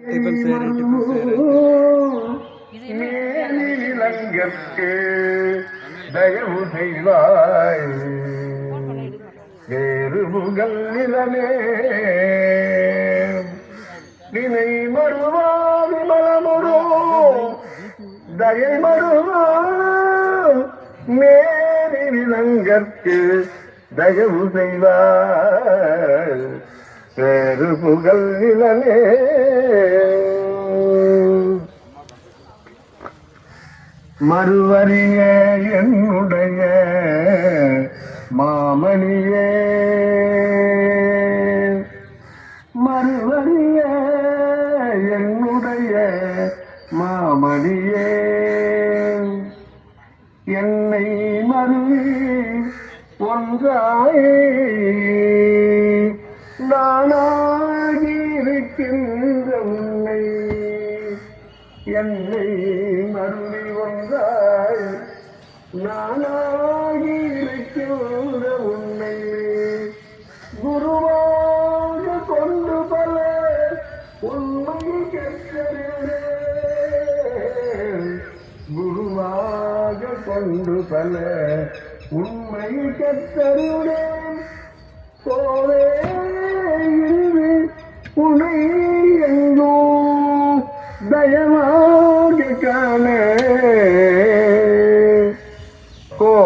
Tiffin செய்கிறேன் tiffin செய்கிறேன் தயவு செய்வாய் வேறு புகழ் நிலமே வினை மறுவாதி மலமுறோ தயை மறுவா மேலி விலங்கற்கு தயவு செய்வாய் வேறு புகழ் நிலமே மறுவரிய என்னுடைய மாமணியே. மறுவரிய என்னுடைய மாமணியே. என்னை மறுவி ஒன்றாயே. என்னை மருளி வந்தாய். நானாகி இருக்கின்ற உண்மை குருவாக கொண்டு பல உண்மை கற்றறிந்தேன் குருவாக கொண்டு பல உண்மை கற்றறிந்தேன் போவே இன்று உனை எங்கோ தயவ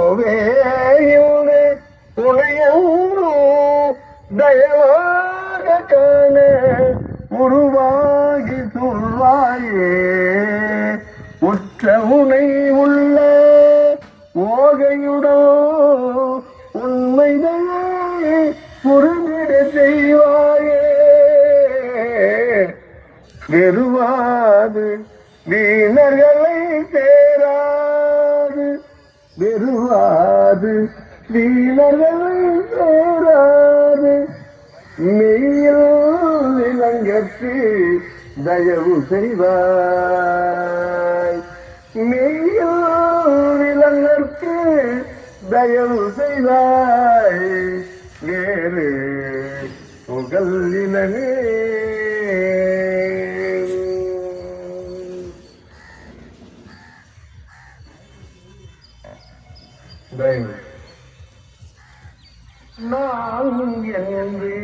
கோவே இன்று உனையோ காண உருவாகி சொல்வாயே உற்ற உனை உள்ள ஓகையுடோ உண்மைதையே புரிந்திட செய்வாயே. வெறுவாது வீணர்களை சேரா வெறுவாது. வீணர்களை சேராது மெய்யில் இளங்கற்கு தயவு செய்வாய். மெய்யில் இளங்கற்கு தயவு செய்வாய். வேறு புகழ் இனமே தயவு நான் என்று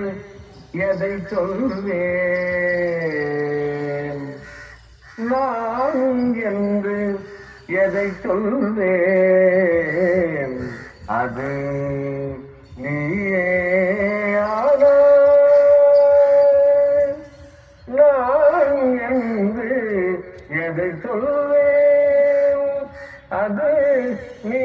எதை சொல்வேன்? நான் என்று எதை சொல்வேன்? அது நீயே நான் என்று எதை சொல்வேன்? அது நீ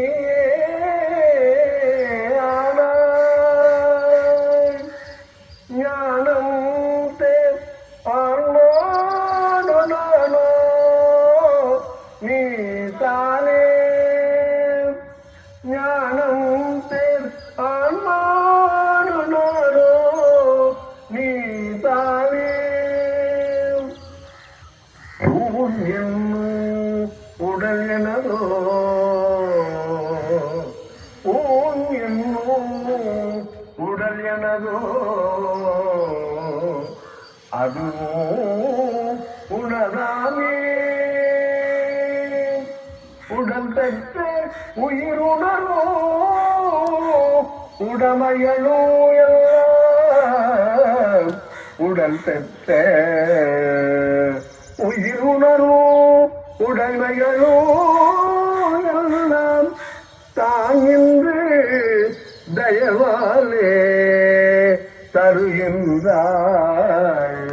அதுவோ உணராமே. உடல் பெற்ற உயிருணரோ. உடமையனோ எல்லாம் உடல் பெற்ற உயிருணரோ. உடமைகளோ எல்லாம் தாங்கின்று தயவாலே தருகின்றாய்.